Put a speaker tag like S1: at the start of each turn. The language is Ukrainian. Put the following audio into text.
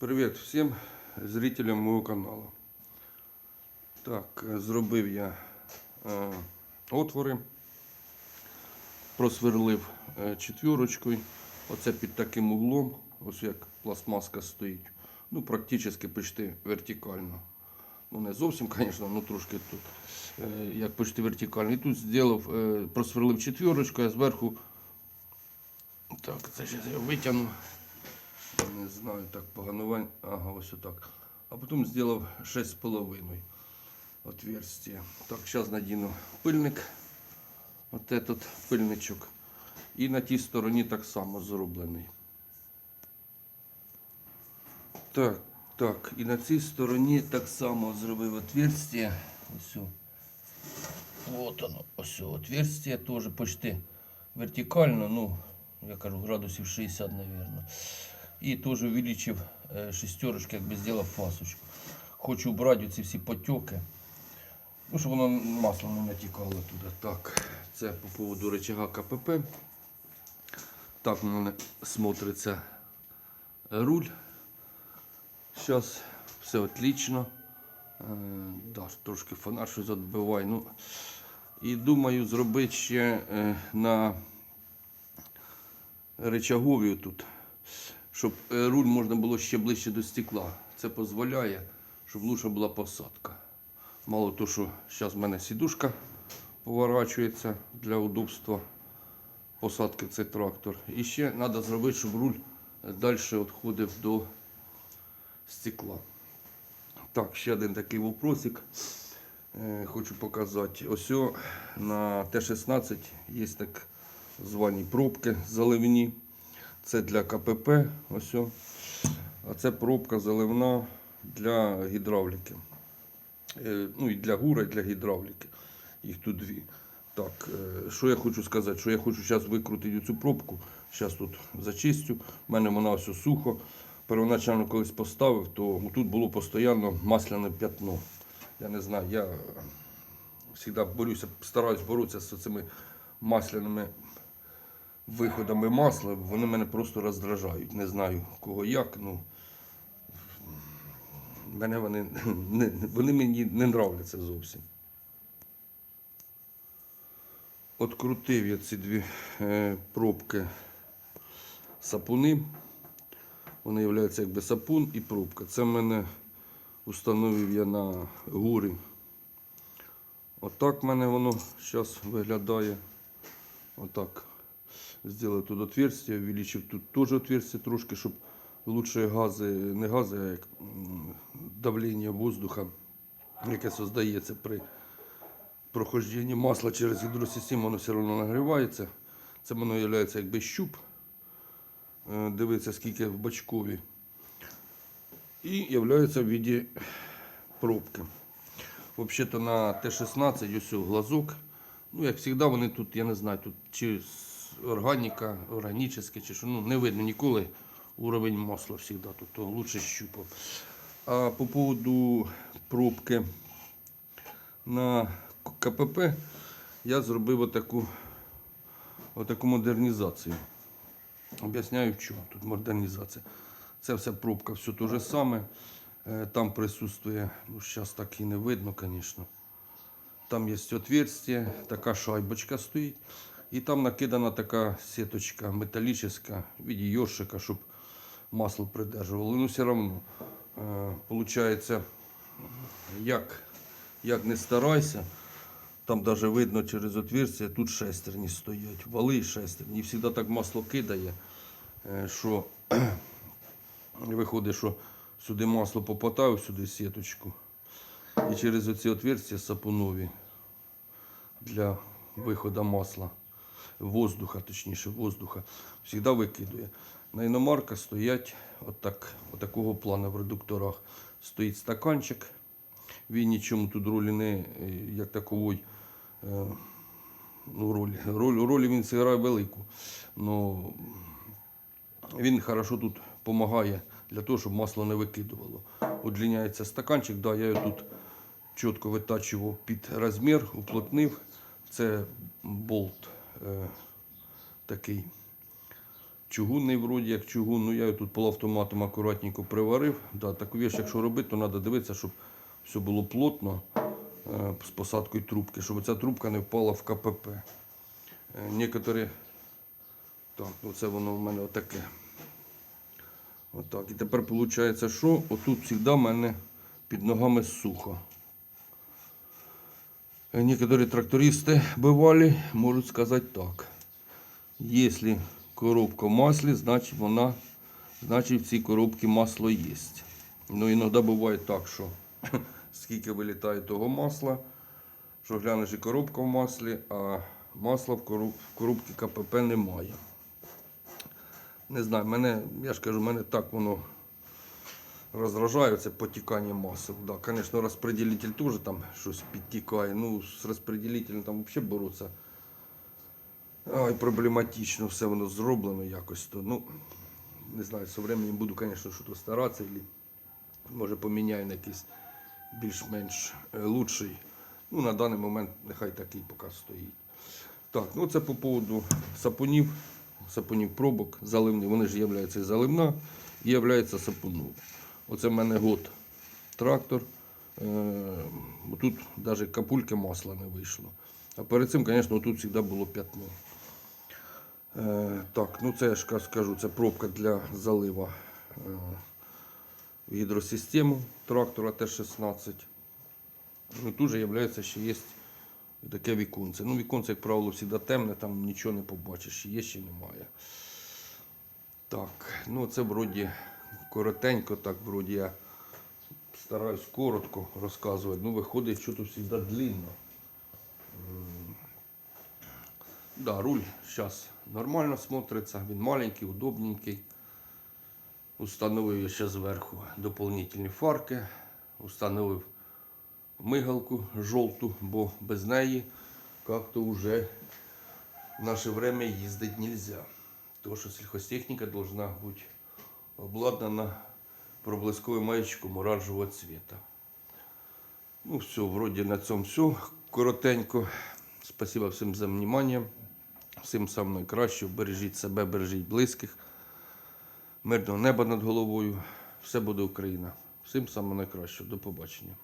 S1: Привіт всім зрителям мого каналу. Так, е, зробив я е, отвори, просверлив е, четвірочкою. Оце під таким углом, ось як пластмаска стоїть. Ну, практично почти вертикально. Ну, не зовсім, звісно, ну трошки тут. Е, як почти вертикально. І тут зробив, е, просверлив четвірочку, а зверху. Так, це зараз я витягну. Не знаю, так поганувань. Ага, ось отак. А потім зробив 6,5 отверстия. Так, зараз надіну пильник. От этот пильничок. І на тій стороні так само зроблений. Так, так, і на цій стороні так само зробив отверстие. Ось. о. Вот оно, ось отверстие теж почти вертикально, ну, я кажу, градусів 60, наверное. І теж увеличив е, шестерочки, якби зробив фасочку. Хочу убрати ці всі потеки. Ну, щоб воно масло не натікало туди. Так, це по поводу рычага КПП. Так у мене смотриться руль. Зараз все отлично. Е, да, трошки фонар щось відбиває. Ну, і думаю зробити ще е, на речагові тут, щоб е, руль можна було ще ближче до стекла. Це дозволяє, щоб лучше була посадка. Мало того, що зараз в мене сідушка поворачується для удобства посадки в цей трактор. І ще треба зробити, щоб руль далі відходив до стекла. Так, ще один такий вопросик. Е, Хочу показати. Ось на Т-16 є так звані пробки заливні. Це для КПП. Ось. А це пробка заливна для гідравліки. Е, Ну і для гура, і для гідравліки. Їх тут дві. Так, е, що я хочу сказати? Що я хочу зараз викрутити цю пробку. Зараз тут зачистю. У мене вона все сухо. Первоначально колись поставив, то тут було постійно масляне п'ятно. Я не знаю, я завжди борюся, стараюсь боротися з цими масляними виходами масла. Вони мене просто роздражають. Не знаю кого як. Ну, мене вони, не, вони мені не нравляться зовсім. Открутив я ці дві е, пробки сапуни. Вони являються якби сапун і пробка. Це в мене установив я на гурі. Отак в мене воно зараз виглядає. Отак. Зробив тут отверстие, увеличив тут теж отверстие трошки, щоб лучше гази, не гази, а як давлення воздуха, яке создається при прохожденні масла через гідросистему, воно все одно нагрівається. Це воно є якби щуп. Е, Дивиться, скільки в бачкові. І являється в віді пробки. Взагалі-то на Т-16 ось глазок. Ну, як завжди, вони тут, я не знаю, тут чи органіка, органічне, чи що. Ну, не видно ніколи уровень масла завжди. То лучше щупав. А по поводу пробки на КПП я зробив отаку, отаку модернізацію. Об'ясняю, в чому тут модернізація. Це все пробка, все те же саме. Е, Там присутствує, ну зараз так і не видно, звісно. Там є отверстие, така шайбочка стоїть. І там накидана така сіточка металічна в виді йоршика, щоб масло придержувало. Ну, все одно, е, получається, як, як не старайся, там навіть видно через отверстие, тут шестерні стоять, вали шестерні. І завжди так масло кидає, е, що виходить, що сюди масло попадає, сюди сіточку. І через оці отверстия сапунові для виходу масла, воздуха, точніше, воздуха, завжди викидує. На іномарках стоять отак, отакого плану в редукторах. Стоїть стаканчик. Він нічому тут ролі не е, як такової. е, Ну, роль, роль, роль він грає велику. Но він хорошо тут допомагає для того, щоб масло не викидувало. Удлиняється стаканчик, да, я його тут чітко витачував під розмір, уплотнив. Це болт е, такий чугунний вроді як чугун. Ну я його тут полуавтоматом акуратненько приварив. Да, таку вещь, якщо робити, то треба дивитися, щоб все було плотно е, з посадкою трубки, щоб ця трубка не впала в КПП. Е, Некоторі. Так, ну це воно в мене отаке. Отак. І тепер виходить, що отут завжди в мене під ногами сухо. Е, Некоторі трактористи бывали, можуть сказати так. Якщо коробка в маслі, значить вона, значить в цій коробці масло є. Ну іноді буває так, що скільки вилітає того масла, що глянеш і коробка в маслі, а масла в коробці КПП немає. Не знаю, мене, я ж кажу, мене так воно роздражає, це потікання масел. Да, звісно, розпределитель теж там щось підтікає. Ну, з розпределителем там взагалі боротися. Ай, проблематично все воно зроблено якось. То, ну, не знаю, з временем буду, звісно, щось старатися. Или, може поміняю на якийсь більш-менш е, лучший. Ну, на даний момент нехай такий поки стоїть. Так, ну це по поводу сапунів, сапунів пробок, заливні. Вони ж являються і заливна і являються сапунов. Оце в мене год трактор. Е, тут навіть капульки масла не вийшло. А перед цим, звісно, тут завжди було п'ятно. Е, так, ну це я ж скажу, це пробка для залива е, в гідросистему трактора Т-16. Ну, тут же являється, що є таке віконце. Ну, віконце, як правило, завжди темне, там нічого не побачиш, є чи немає. Так, ну це вроді коротенько, так вроді я стараюсь коротко розказувати. Ну, виходить, що тут завжди длинно. Да, руль зараз нормально смотриться, він маленький, удобненький. Установив ще зверху доповнительні фарки, установив мигалку жовту, бо без неї як-то вже в наше время їздити нельзя. Тому що сільхозтехніка должна бути обладнана проблисковим маячком оранжевого цвета. Ну все, вроді на цьому все. Коротенько. Спасибо всім за внимание. Всім сам найкраще. Бережіть себе, бережіть близьких. Мирного неба над головою. Все буде Україна. Всім саме найкраще. До побачення.